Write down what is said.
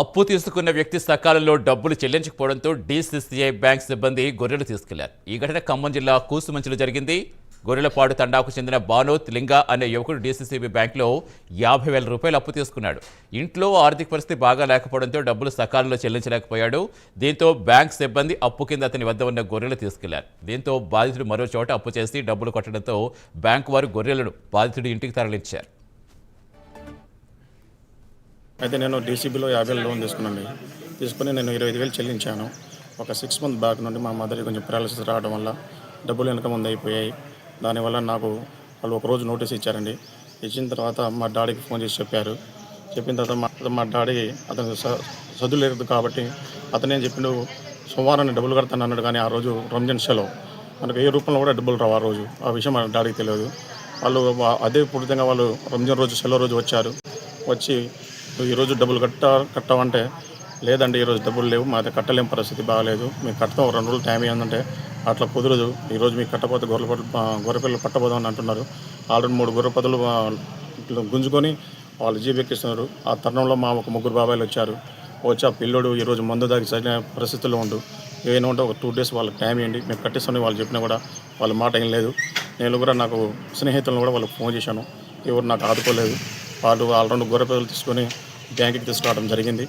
అప్పు తీసుకున్న వ్యక్తి సకాలంలో డబ్బులు చెల్లించకపోవడంతో డిసిసిఐ బ్యాంక్ సిబ్బంది గొర్రెలు తీసుకెళ్ళారు. ఈ ఘటన ఖమ్మం జిల్లా కూసుమంచిలో జరిగింది. గొర్రెలపాడు తండాకు చెందిన బానోత్ లింగా అనే యువకుడు డీసీసీబీ బ్యాంకులో యాభై వేల రూపాయలు అప్పు తీసుకున్నాడు. ఇంట్లో ఆర్థిక పరిస్థితి బాగా లేకపోవడంతో డబ్బులు సకాలంలో చెల్లించలేకపోయాడు. దీంతో బ్యాంక్ సిబ్బంది అప్పు కింద అతని వద్ద ఉన్న గొర్రెలు తీసుకెళ్ళారు. దీంతో బాధితుడు మరో చోట అప్పు చేసి డబ్బులు కొట్టడంతో బ్యాంకు వారు గొర్రెలను బాధితుడి ఇంటికి తరలించారు. అయితే నేను డీసీబీలో యాభై వేలు లోన్ తీసుకున్నాను తీసుకుని నేను ఇరవై ఐదు వేలు చెల్లించాను. ఒక సిక్స్ మంత్ బ్యాక్ నుండి మా మదర్కి కొంచెం పారాలసిస్ రావడం వల్ల డబ్బులు వెనక ముందు అయిపోయాయి. దానివల్ల నాకు వాళ్ళు ఒక రోజు నోటీస్ ఇచ్చారండి. ఇచ్చిన తర్వాత మా డాడీకి ఫోన్ చేసి చెప్పారు. చెప్పిన తర్వాత మా మా డాడీ అతను స- చదువు లేదు కాబట్టి అతను చెప్పిండు సోమవారం డబ్బులు కడతాను అన్నాడు. కానీ ఆ రోజు రంజాన్ సెలవు. మనకు ఏ రూపంలో కూడా డబ్బులు రావు ఆ రోజు. ఆ విషయం మన డాడీకి తెలియదు. వాళ్ళు అదే పూర్తిగా వాళ్ళు రంజాన్ రోజు సెలవు రోజు వచ్చారు. వచ్చి ఈరోజు డబ్బులు కట్ట కట్టమంటే లేదండి ఈరోజు డబ్బులు లేవు మా దగ్గర కట్టలేని పరిస్థితి బాగాలేదు. మీకు కడతాం రెండు రోజులు టైం ఏంటంటే అట్లా కుదరదు. ఈరోజు మీకు కట్టకపోతే గొర్రెల పట్టు గొర్రెపిల్లలు పట్టబోదాం అని అంటున్నారు. ఆల్రెడీ మూడు గొర్రెపదలు గుంజుకొని వాళ్ళు జీబెక్కిస్తున్నారు ఆ తరుణంలో మా ఒక ముగ్గురు బాబాయిలు వచ్చారు. వచ్చి ఆ పిల్లోడు ఈరోజు మందు దాకా సరైన పరిస్థితుల్లో ఉండు. ఏమైనా ఉంటే ఒక టూ డేస్ వాళ్ళకి టైం ఇవ్వండి. మేము కట్టిస్తామని వాళ్ళు చెప్పినా కూడా వాళ్ళ మాట ఏం లేదు. నేను కూడా నాకు స్నేహితులను కూడా వాళ్ళకి ఫోన్ చేశాను. ఎవరు నాకు ఆదుకోలేదు. వాళ్ళు వాళ్ళ రెండు గొర్రె పిల్లలు తీసుకొని బ్యాంకుకి తీసుకురావడం జరిగింది.